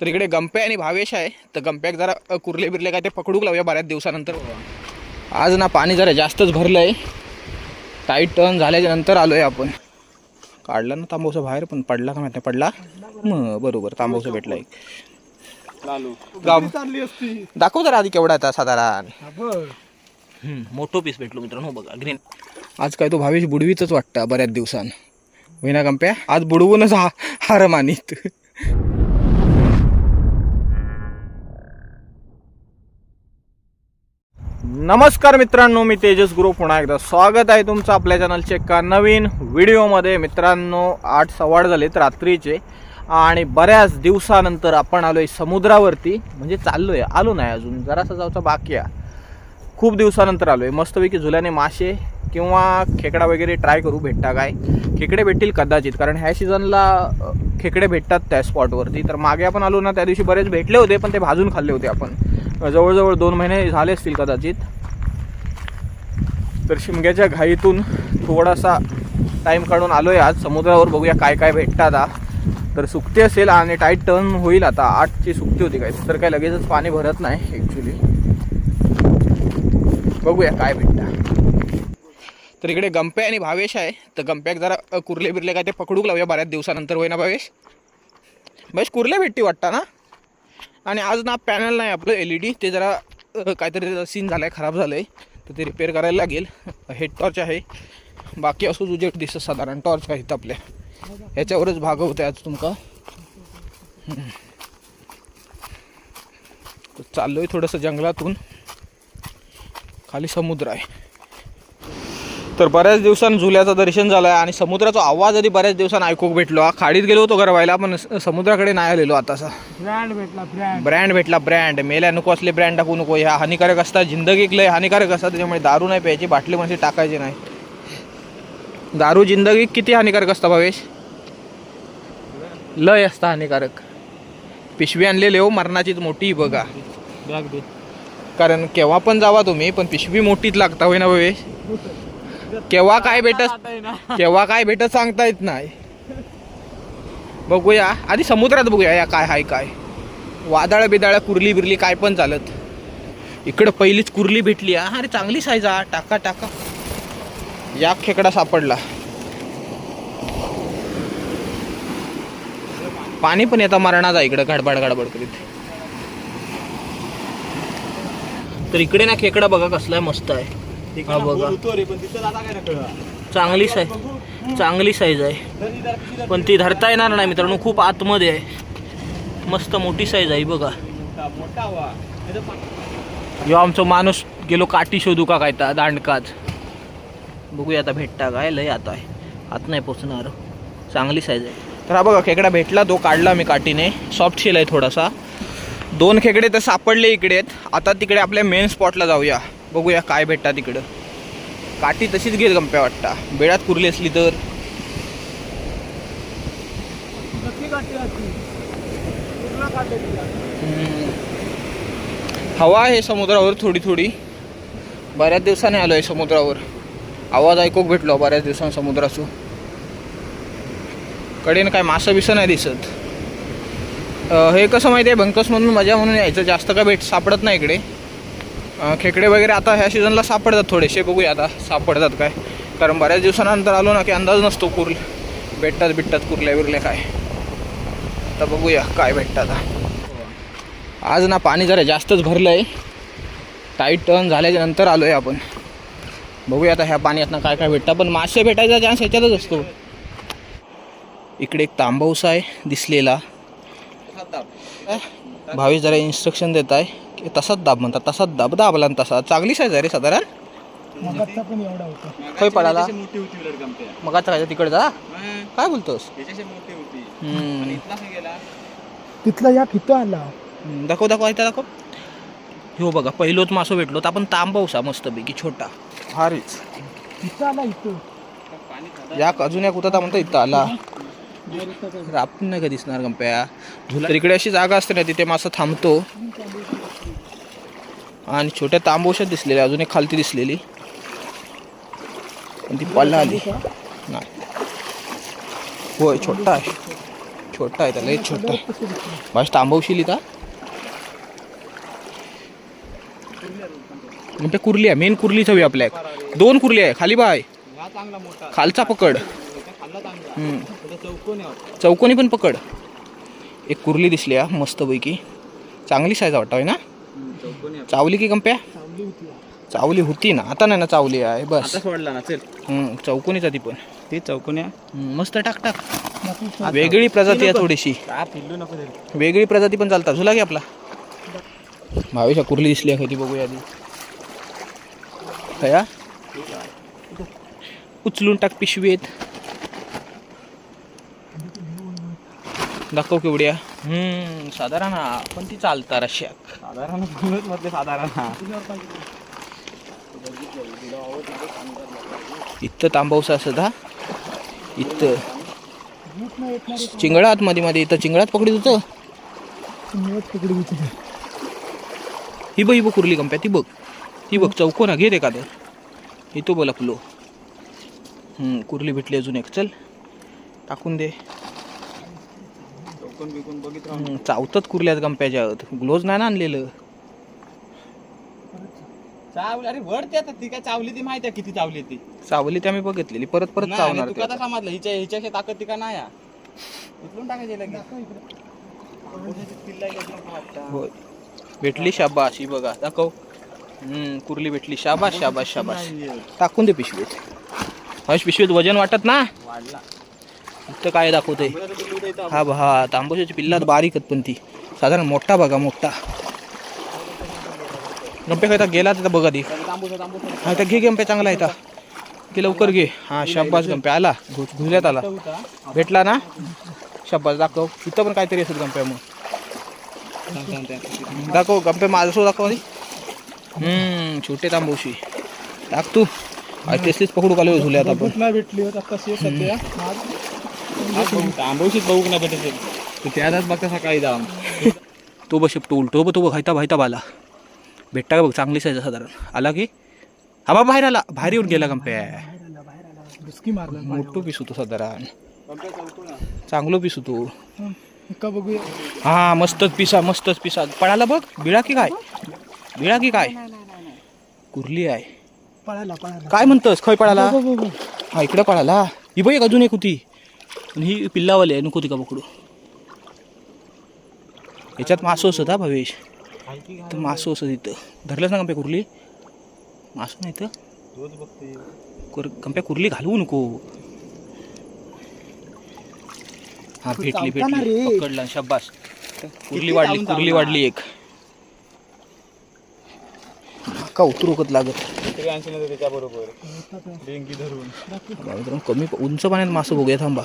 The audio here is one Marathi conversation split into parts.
तर इकडे गंप्या आणि भावेश आहे. तर गंप्याक जरा कुर्ले बिरले काय ते पकडूक लावूया बऱ्याच दिवसानंतर. आज ना पाणी जरा जास्तच भरलं आहे टाईट टर्न झाल्याच्यानंतर आलो आहे आपण. काढला ना तांबूसा बाहेर पण पडला का माहिती नाही पडला? मग बरोबर तांबूसा भेटला एक. दाखव जरा आधी केवढा आता साधारण. मोठो पीस भेटलो मित्रांनो बघा ग्रीन आज काय तो भावेश बुडवीतच वाटतं बऱ्याच दिवसां विना कंप्या आज बुडवूनच हा हार मानित. नमस्कार मित्रांनो मी तेजस गुरु. पुन्हा एकदा स्वागत आहे तुमचं आपल्या चॅनलचे एका नवीन व्हिडिओमध्ये. मित्रांनो आठ सव्वाड झालेत रात्रीचे आणि बऱ्याच दिवसानंतर आपण आलोय समुद्रावरती. म्हणजे चाललोय आलो नाही अजून. जरासा जाऊचा बाकी आहे. खूप दिवसानंतर आलो आहे मस्तपैकी झुल्याने मासे किंवा खेकडा वगैरे ट्राय करू भेटता काय? खेकडे भेटतील कदाचित. कारण ह्या सीझनला खेकडे भेटतात त्या स्पॉटवरती तर मागे आपण आलो ना त्या दिवशी बरेच भेटले होते पण ते भाजून खाल्ले होते आपण. जवळजवळ दोन महिने झाले असतील कदाचित. तर शिमग्याच्या घाईतून थोडासा टाईम काढून आलो आहे आज. समुद्रावर बघूया काय काय भेटतात आता तर सुकते असेल आणि टाईट टर्न होईल आता. आठची सुकती होती काय तर काय लगेचच पाणी भरत नाही ॲक्च्युली बघूया काय भेटतं. तर इकडे गंप्या आणि भावेश आहे. तर गंप्याक जरा कुर्ले बिरले काय ते पकडूक लावूया बऱ्याच दिवसानंतर. होईना भावेश? भावेश कुर्ले भेटती वाटतं ना? आणि आज ना पॅनल नाही आपलं एल ई डी ते जरा काहीतरी सीन झालं आहे खराब झालं आहे तर ते रिपेअर करायला लागेल. हेड टॉर्च आहे. बाकी असं उजेड दिसत साधारण. टॉर्च काय आपल्या. ह्याच्यावरच आहे आज तुमका. चाललो आहे थोडंसं जंगलातून. खाली समुद्र आहे. तर बऱ्याच दिवसांनी झुल्याचं दर्शन झालं आहे आणि समुद्राचा आवाज आधी बऱ्याच दिवसांनी ऐकूक भेटलो. हा खाडीत गेलो होतो गरवायला पण समुद्राकडे नाही आलेलो आतासा ब्रँड भेटला ब्रँड ब्रँड भेटला ब्रँड मेल्या नको असले ब्रँड टाकू नको. ह्या हानिकारक असतात जिंदगीक लय हानिकारक असतात त्याच्यामुळे दारू नाही प्यायची बाटली म्हणजे टाकायची नाही. दारू जिंदगी किती हानिकारक असता भावेश? लय असता हानिकारक. पिशवी आणलेली हो मरणाचीच मोठी बघा. कारण केव्हा पण जावा तुम्ही पण पिशवी मोठीच लागता होय ना भावेश? केव्हा काय भेटत केव्हा काय भेटत सांगता येत नाही. बघूया. आधी समुद्रात बघूया या काय हाय काय. वादळ बिदाळ कुर्ली बिरली काय पण चालत. इकडं पहिलीच कुर्ली भेटली. हा अरे चांगली साईज हा टाका टाका. या खेकडा सापडला. पाणी पण येतं मरणाचा इकडं. गडबड गडबड करीत. तर इकडे ना खेकडा बघा कसला आहे, मस्त आहे. हा बघा. चांगली साईज चांगली साईज आहे. पण ती? धरता येणार नाही मित्रांनो खूप आतमध्ये आहे. मस्त मोठी साईज आहे बघा. यो आमचा माणूस गेलो काठी शोधू का काय ता दांडकाच बघूया आता भेटता काय लय आता आहे. आत नाही पोचणार. चांगली साईज आहे. तर हा बघा खेकडा भेटला तो काढला मी काठीने. सॉफ्ट शेल आहे थोडासा. दोन खेकडे तर सापडले इकडे. आहेत आता तिकडे आपल्या मेन स्पॉटला जाऊया. बघूया काय भेटतात तिकडं काठी तशीच घेत गंप्या वाटता. बेळात कुरली असली तर. हवा आहे समुद्रावर थोडी थोडी. बऱ्याच दिवसाने आलो आहे समुद्रावर. आवाज ऐकूक भेटलो बऱ्याच दिवसांनी समुद्राचो. कडेन काय मासं बिसं नाही दिसत. हे कसं माहिती आहे बंकस म्हणून मजा म्हणून यायचं. जास्त काय भेट सापडत नाही इकडे. खेकडे वगैरे आता ह्या सीझनला सापडतात थोडेसे. बघूया आता सापडतात काय. कारण बऱ्याच दिवसानंतर आलो ना की अंदाज नसतो कुर्ल. भेटतात भेटतात कुरल्या बिरल्या काय. आता बघूया काय भेटतात आज ना पाणी जरा जास्तच भरलं आहे टाईट टर्न झाल्याच्यानंतर आलो आहे आपण. बघूया आता ह्या पाण्यातनं काय काय भेटतं. पण मासे भेटायचा चान्स ह्याच्यातच असतो. इकडे एक तांबवसा आहे दिसलेला. भावी जरा इन्स्ट्रक्शन देत आहे तसाच दाब म्हणतात तसाच दाब दाबला न तसा. चांगली साईज आहे रे साधारण. मगाचा पण एवढा होता. खय पडाला मोठी होती उलट मग तिकडे जा काय बोलतोस? त्याच्याशी मोठी होती. हम्म. इथला काय गेला. तिथला या फितो आला. हम्म, दाखव दाखव इथं दाखव. हो बघा पहिलोच मासो भेटलो तर आपण तांबवसा मस्तपैकी छोटा. हारीच इथं आला इथं. या अजून या कुठं म्हणतो इथं आला. आपण नाही का दिसणार गंप्या? तर इकडे अशी जागा असते ना तिथे मासा थांबतो. आणि छोट्या तांबोशात दिसलेली अजून एक खालती दिसलेली. पण ती पल्ला आली. नाही. होय छोटा आहे. छोटा आहे त्याला छोटा बस तांबवशील इथं. म्हणजे कुर्ली आहे मेन कुर्ली हवी आपल्या दोन कुर्ली आहे खाली बाय. हा चांगला मोठा. खालचा पकड. चौकोन पण पकड. एक कुर्ली दिसली हा मस्तपैकी. चांगली साईज वाटतं ना? चावली की कंप्या चावली होती ना. आता नाही ना चावली आहे बस. आता सोडला ना चल. हम्म, चौकोनीचा ती पण. ते चौकोन हम्म, मस्त टाक टाक. वेगळी प्रजाती आहे थोडीशी. वेगळी प्रजाती पण चालतात. झुला की आपला. भावेशा कुर्ली दिसली आहे ती बघूया आधी. कया उचलून टाक पिशवीत. दाखव केवढ्या हम्म साधारण पण ती चालता रश्याक साधारण मधले साधारण इथं तांबवसा असत हा इथं. चिंगळात मध्ये मध्ये. इथं चिंगळात पकडीत होतं. ही बघ ही बघ कुर्ली कंप्या ती बघ. ती बघ चौकोना घे रे एखादं. तो बोला फुलो हम्म, कुर्ली भेटली अजून एक. चल टाकून दे. चौकोन बिकून बघित राहून चावतात कुर्ल्यात गंप्याच्या ग्लोज नाही ना आणलेलं? चावली अरे ते आता ती काय चावली ती माहिती आहे किती चावली ती. चावली ती आम्ही बघितलेली. परत परत नाही, चावणार आणि ते तुका आता. आता. समजलं? हिच्या हिच्याशी ताकद ती का नाही. उचलून टाकायची लगेच दाखव इकडे. कोणाची पिल्लं आहे का तुला वाटतं? होय. भेटली शाबाश ही बघा. दाखव. हम्म, कुर्ली भेटली. शाबाश शाबाश शाबाश. टाकून दे पिशवीत. हश पिशवीत वजन वाटत ना? वाढला. इथं काय दाखवते तर द्यायचं आपण. हा तांबूशाची पिल्लात बारीक आहेत पण ती. साधारण मोठा बघा मोठा. गंपे काय गेला तिथं बघा ती. हा तर घे गंपे चांगला आहे इथं. घे लवकर घे. हा शाबास गंपे आला. घुस- घुसल्यात आला. भेटला ना? शाबास दाखव. इथं पण काहीतरी असेल गंप्या मग. दाखव गंपे माझं दाखव आधी. हम्म छोटे तांबूशी. टाक तू. तेसलीच पकडू कालो झुल्यात आपण? भेटली होत बघू, भेटत तू. त्यातच बघता सकाळी जाऊन. तो बघ शेपटो उलटो बघ तो बघ हायता भायता बाला. भेटता का बघ चांगली साईज साधारण. आला की? हा बा बाहेर आला. बाहेर येऊन गेला मारला. मोठं पिसू तो साधारण. चांगलो पिसू तू. हं. बघूया? हा मस्तच पिसा मस्तच पिसा. पळाला बघ. बिळा की काय? बिळा की काय? कुर्ली आहे. पळाला काय म्हणतोस? खय पळाला. हा इकडे पळाला. ही बघ एक अजून एक होती. आणि ही पिल्लावाली आहे नको ती का पकडू. याच्यात मासो असत हा भवेश. तर मासो असत इथं. धरलंच ना कंप्या कुर्ली. मासो नाही तर कंप्या कुर्ली घालवू नको. हा भेटली भेटली. पकडला शाबास. कुर्ली वाढली कुर्ली? वाढली एक. का उतरू लागत? त्याच्याबरोबर. कमी उंच पाण्यात मासं बघूया थांबा.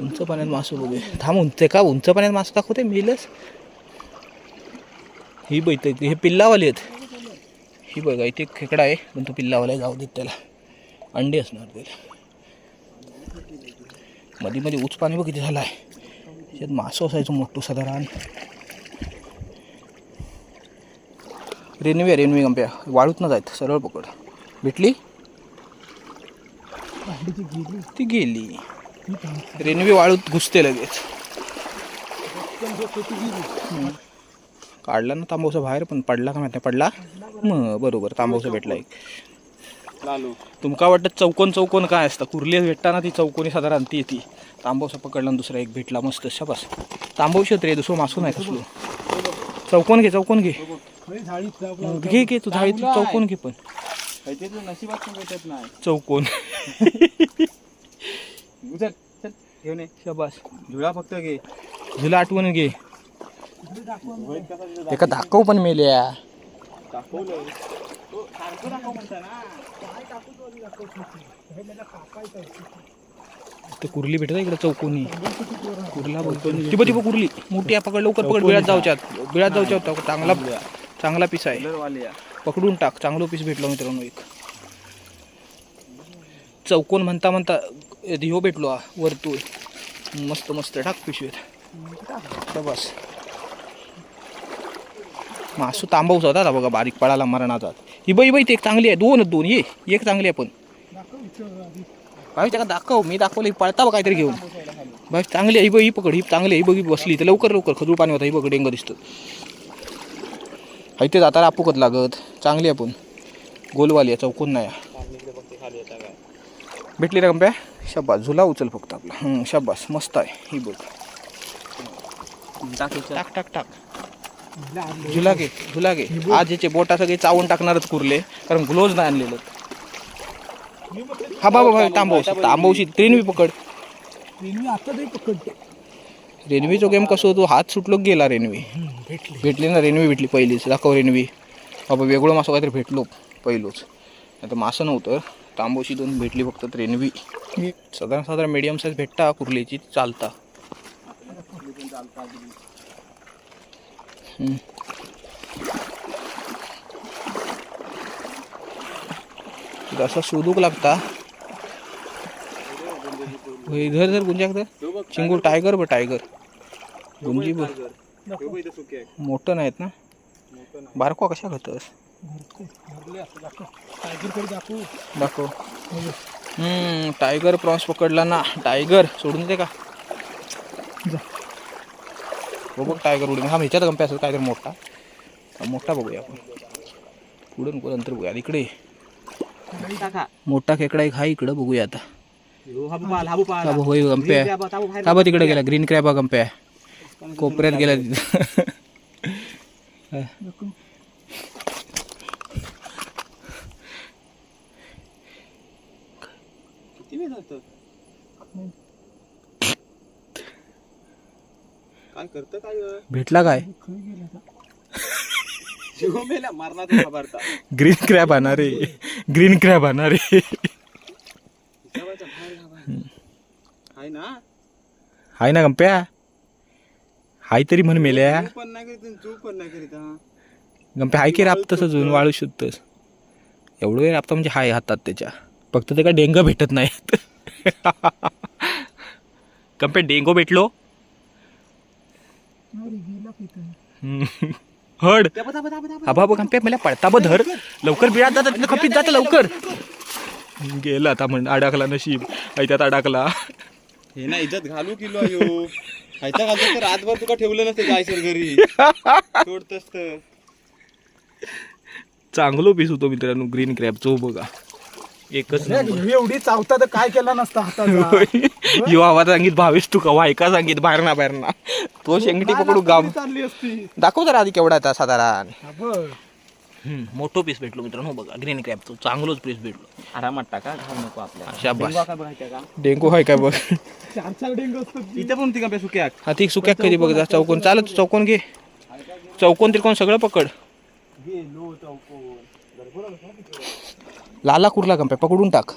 उंच पाण्यात मासं बघूया थांब उंच का उंच पाण्यात मासं दाखवते? मिळलंच ही बैठ हे पिल्लावाले आहेत. ही बघा इथे खेकडा आहे. पण तो पिल्लावाला आहे, जाऊ देत त्याला. अंडे असणार त्याला. मध्ये मध्ये उच पाणी बघ किती झालं आहे त्याच्यात मासं असायचं मोठं साधारण. रेनवे रेनवे गंप्या. वाळूत न जायत सरळ पकड. भेटली? ती गेली. रेल्वे वाळूत घुसते लगेच. काढला ना तांबवसा बाहेर पण पडला का माहिती. पडला? मग बरोबर तांबवसा भेटला एक. तुमका वाटत चौकोन चौकोन काय असतं? कुर्ली भेटताना ती चौकोनी साधारण ती येते. तांबवसा पकडला आणि दुसरा एक भेटला. मस्त शाबास. तांबवशी रे दुसरं मासून आहे कसलो. चौकोन घे चौकोन घे. होता. घे घे तू झाडी तू चौकोन घे पण. नशिबात पण भेटत नाही. चौकोन. उचल चल घेऊन ये. शाबास. झुळा फक्त घे. तुला आठवण घे. एका दाखव. पण मेल्या. दाखवलं तो सारखं दाखव म्हणता ना. ते कुर्ली भेटत इकडे चौकोनी? कुर्ला बघतो ती बघ ती बघ कुर्ली. मोठी पकड लवकर पकड. बिळात जाऊच्यात. बिळात जाऊच्यात. चांगला. चांगला पीस आहे. पकडून टाक. चांगलं पीस भेटलो मित्रांनो एक. चौकोन म्हणता म्हणता ह्यो भेटलो हा वर्तुळ मस्त मस्त. टाक पिशवीत. बस मासू तांबवचा होता बघा बारीक पळाला मरणाचा. ही बाई बाई ते एक चांगली आहे. दोन दोन ये. एक चांगली आहे पण. काय त्याला दाखव. मी दाखवली पळता बघ काहीतरी घेऊन. बाय चांगली आहे. ही बघ ही पकड. ही चांगली आहे. ही बघ बसली. तर लवकर लवकर. खजूर पाणी होता. ही बघ डेंग दिसतं. ते जाताना आपुकत लागत? चांगली आहे पण गोलवाली आहे चौकोन नाही. भेटली रे कंप्या शब्बास झुला उचल फक्त आपला. हं, शब्बास मस्त आहे ही बघ. टाक टाक टाक झुला घे झुला घे. आज याचे बोटा सगळे चावून टाकणारच कुरले कारण ग्लोव्ज नाही आणलेलं. हा बाबा भाई तांबवशी तांबवशी ट्रेन बी पकड. रेल्वे आता तरी पकडते रेल्वेचा गेम कसं होतो? हात सुटलो गेला रेल्वे भेटली. भेटली ना रेल्वे भेटली पहिलीच. दाखव रेल्वे बाबा वेगळं मासं काहीतरी भेटलो पहिलोच. आता मासं नव्हतं. तांबोशी दोन भेटली फक्त रेल्वे साधारण साधारण मीडियम साईज भेटता कुर्लीची चालता. असं शोधूक लागता. होय, धर धर गुंजाक धर चिंगूर टायगर ब टायगर गुंजी ब मोठं नाहीत ना? बारको कशा खातस? टायगरकडे दाखवू. टायगर प्रॉन्स पकडला ना. टायगर सोडून दे का. हो बघ टायगर उडून. हा ह्याच्यात गंपे असेल काहीतरी मोठा. मोठा बघूया आपण. पुढे नको नंतर बघूया. इकडे मोठा खेकडा एक हा इकडं बघूया आता. हा बघ, होय गंप्या. ताबा तिकडे गेला. ग्रीन क्रॅब गंप्या कोपऱ्यात गेला तिथं. काय करतं काय भेटला काय? ग्रीन क्रॅब आणणार रे ग्रीन क्रॅब आणणार रे आहे. ना? हाय ना गंप्या? हाय तरी म्हण मेल्या. पण नाही करीत तू पण नाही करीत हा. गंप्या हाय की राबतस अजून? वाळू शुद्धस एवढं वेळ राबता म्हणजे हाय हातात त्याच्या. फक्त ते काय डेंग भेटत नाहीत. गंप्या डेंगो भेटलो. हड. हा बाबा गंप्या मला पडता ब धर. लवकर बिळात जातात तिथं खपीत जातं लवकर. गेला आता म्हण अडकला नशीब. आई त्यात अडकला. हे ना इज्जत घालू किलो खायचा घालतो तर रातभर तुका ठेवलं नसतं जायचं घरी. सोडतस तर. चांगलो पीस होतो मित्रांनो ग्रीन क्रॅब चो बघा. एकच नंबर. हे एवढी चावता तर काय केला नसता हाताचा? यो आवाज सांगित भावेश तू कवा ऐका सांगित बाहेर ना बाहेर ना तो शेंगटी पकडू गाव चालली असती. दाखव तर आधी केवढा आता साधारण. मोठो पीस भेटलो मित्रांनो बघा ग्रीन क्रॅब तो चांगलोच पीस भेटलो. आरामात टाका घाल नको आपल्याला. शाबास. काय बघायचं का? डेंगू हाय काय बघ. चार चार डेंग असतात. इथे पण ती का सुक्या हा ती कधी बघ जा चौकोन. चालत चौकोन घे. चौकोन त्रिकोण सगळं पकड. लाला कुर्ला कंप्या पकडून टाक.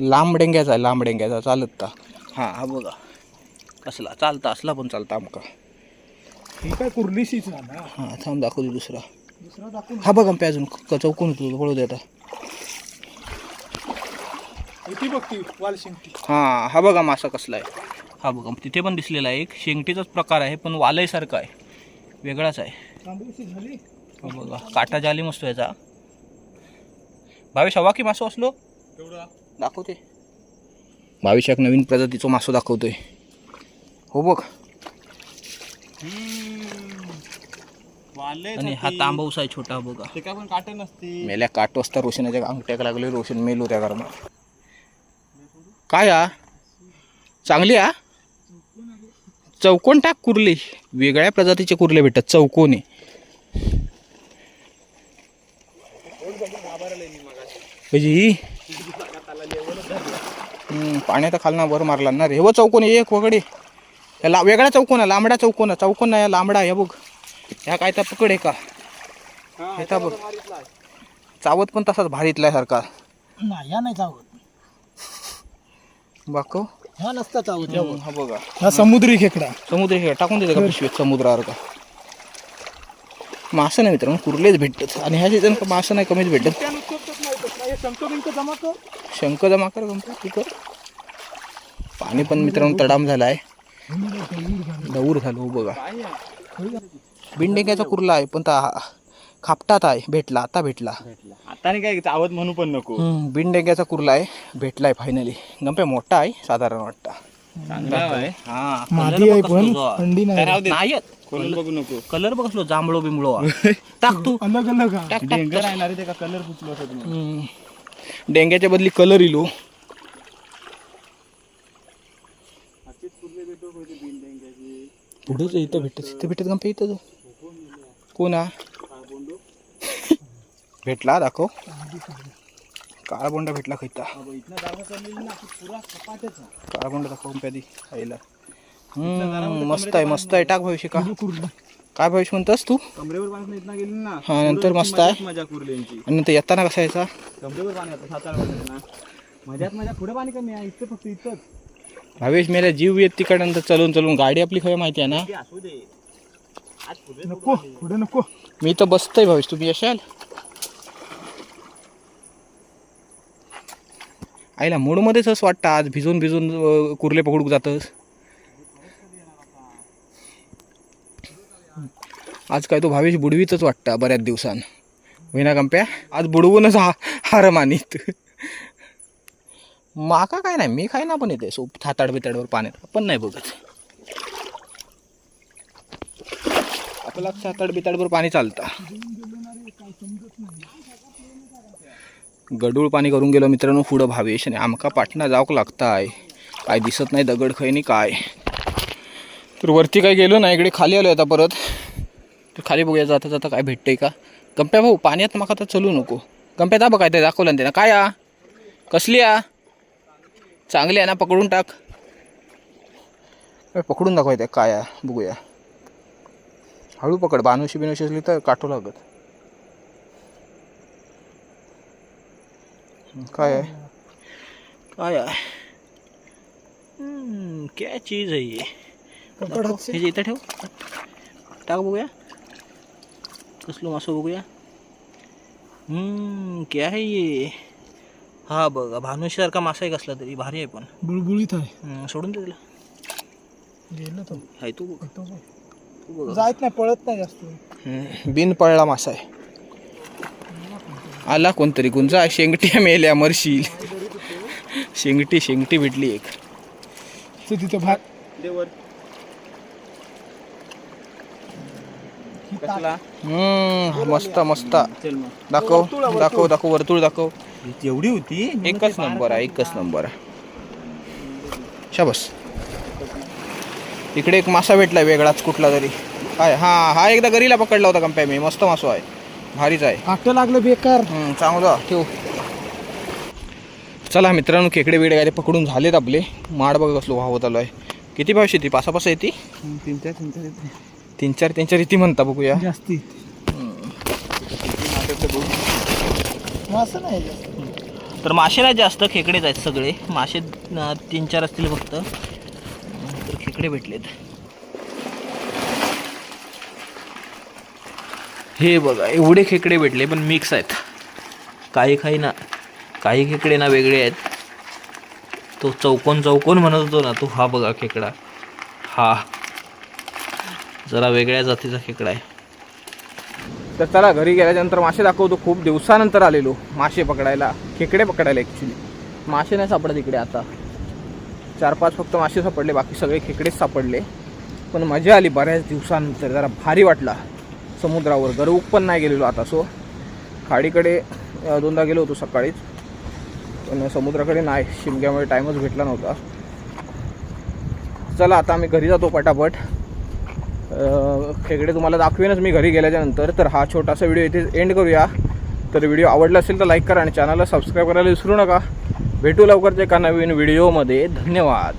लांब डेंग्याचा आहे, लांब डेंग्याचा चालत ता हा हा बघा. कसला चालता असला पण चालता आमका. ही काय कुर्लीशीच ना हा थांब दाखवते दुसरा. हा बघ कंप्या अजून क- चौकोन होतो पळू दे आता. ती बघती वाल शिंगटी हा हा बघा मासा कसला आहे. हा बघा तिथे पण दिसलेला आहे एक. शेंगटीचाच प्रकार आहे पण वालयसारखा आहे. वेगळाच आहे. हा बघा काटा जाली मस्त याचा. भावेश हवा की मासो असलो? दाखवते. भावेश एक नवीन प्रजातीचा मासो दाखवतोय. हो बघ. आणि हा तांबऊसा आहे छोटा बघा. ते काय पण काट नसती मेल्या काट वाजता रोशनाच्या अंगठ्याक लागले रोशन मेलो त्या कारण काय हा? चांगली हा? चौकोन टाक कुर्ले. वेगळ्या प्रजातीचे कुर्ले भेटतात चौकोनी. ही हम्म, पाण्याचा खालना वर मारला ना रे. हो चौकोन एक वगडे. वेगळा चौकोन आहे लांबडा चौकोन आहे चौकोन. नाही लांबडा आहे, हे बघ. ह्या काय तर पकड आहे का? बघ. चावत पण तसाच भारीतला सारखा. नाही ह्या नाही चावत. बाको? ह्या नसता चावत ह्या बघ. हा बघा. हा समुद्री खेकडा. समुद्र हे टाकून देते का पिशवीत समुद्रावर का? मासं नाही मित्रांनो कुर्लेच भेटतात. आणि ह्या सीझन मासं नाही कमीच भेटत त्या शंख बिंक जमा कर. शंख जमा कर पाणी पण मित्रांनो तडाम झाला आहे दौर झालो हो बघा. बिंडेक्याचा कुर्ला आहे पण ता खापटात आहे भेटला आता भेटला. आता नाही काय चावत म्हणू पण नको. बिनडेग्याचा कुर्ला आहे भेटलाय फायनली गंप्या मोठा आहे साधारण वाटता. हा नाही. बघू नको. कलर बघ असलो जांभळो बिंबळो टाक तू. अलग अलग. हा. कलर फुटलो असं तुम्ही हम्म. डेंग्याच्या बदली कलर इलो. पुढेच इथं भेटत इथं भेटत गंपे इथं कोण हा? भेटला दाखव. काळा बोंडा भेटला खैता. काळा बोंडा दाखव हम्म, मस्त आहे मस्त आहे. टाक भविष्य का? काय भविष्य म्हणतोस तू? हा नंतर मस्त आहे. आणि नंतर येताना कसा यायचा? भावेश मेरा जीव येत तिकडे चलून चलून. गाडी आपली खय माहिती आहे ना? नको पुढे नको. मी तर बसतोय भावेश तुम्ही यशाल? आईला मूडमध्येच असं वाटतं आज भिजून भिजून कुर्ले पकडूक जातस. आज काय तो भावेश बुडवीतच वाटतं बऱ्याच दिवसान. होईना कंप्या आज बुडवूनच हा हार मानित. माका काय नाही मी खाय ना पण येते सोप थाताड बिताडवर पाण्यात. पण नाही बघत. आपला आठ बिताडभर पाणी चालतं. गडूळ पाणी करून गेलो मित्रांनो पुढं भावेश आणि आमका पाटणा जावक लागताय. काय दिसत नाही दगड खय नाही काय. तर वरती काही गेलो ना इकडे खाली आलो आता परत. तर खाली बघूया जाता जाता काय भेटतंय का. गंप्या भाऊ पाण्यात मग आता चलू नको. गंप्या दाबा काय ते दाखवलं ना त्यानं. काय? आ कसली आ? चांगली आहे ना पकडून टाक. पकडून दाखवायचं काय? आ बघूया. हळू पकड. बानुशी बिनुशी असली तर काठू लागत. काय आहे? काय आहे? हम्म, क्या चीज आहे. हे? इथं ठेव. टाक बघूया. कसलो मासो बघूया. हम्म, क्या आहे ये हा बघा भानुशीसारखा मासा आहे कसला तरी भारी आहे पण. बुळबुळीत आहे. सोडून दे तिला. गेलं तो बघ. तू बघ. जायत नाही पळत नाही जास्त. बिन पळला मासा आहे. आला कोणतरी गुंजा शेंगट्या मेल्या मरशील शेंगटी शेंगटी भेटली एक. तो तिथे भात. देवर. ताक. कसला? हम्म, मस्त मस्त. दाखव दाखव दाखव वर्तुळ दाखव. एवढी होती? एकच नंबर आहे एकच नंबर आहे. शाबस. इकडे एक मासा भेटलाय वेगळाच कुठला तरी. काय हा हा एकदा गरीला पकडला होता कंप्या मी. मस्त मासो आहे. भारीच आहे. काटं लागलं बेकार. हम्म, चांगलं ठेव. चला मित्रांनो खेकडे बिकडे काय ते पकडून झालेत आपले. माड बघा कसलो वाहवत आलो आहे. किती भावशी येते पासा पासा येते तीन चार तीन चार तीन चार तीन चार येते म्हणता बघूया. जास्ती. मासं नाही जास्त. तर मासे नाही जास्त खेकडेच आहेत सगळे. मासे अं, तीन चार असतील फक्त. खेकडे भेटलेत. हे बघा एवढे खेकडे भेटले पण मिक्स आहेत. काही काही ना काही खेकडे ना वेगळे आहेत. तो चौकोन चौकोन म्हणत होतो ना तो हा बघा खेकडा. हा. जरा वेगळ्या जातीचा खेकडा आहे. तर चला घरी गेल्यानंतर मासे दाखवतो. खूप दिवसानंतर आलेलो मासे पकडायला. खेकडे पकडायला ॲक्च्युली मासे नाही सापडत इकडे आता. चार पाच फक्त मासे सापडले बाकी सगळे खेकडेच सापडले. पण मजा आली बऱ्याच दिवसानंतर. जरा भारी वाटला. समुद्रावर गरवूक पण नाही गेलेलो आता सो. खाडीकडे दोनदा गेलो होतो सकाळीच. पण समुद्राकडे नाही. शिमग्यामुळे टाईमच भेटला नव्हता. चला आता आम्ही घरी जातो पटापट. खेकडे तुम्हाला दाखवेनच मी घरी गेल्याच्यानंतर तर हा छोटासा व्हिडिओ इथे एंड करूया. तर व्हिडिओ आवडला असेल तर लाईक करा आणि चॅनलला सबस्क्राईब करायला विसरू नका. भेटू लवकरच एका नवीन व्हिडिओमध्ये. धन्यवाद.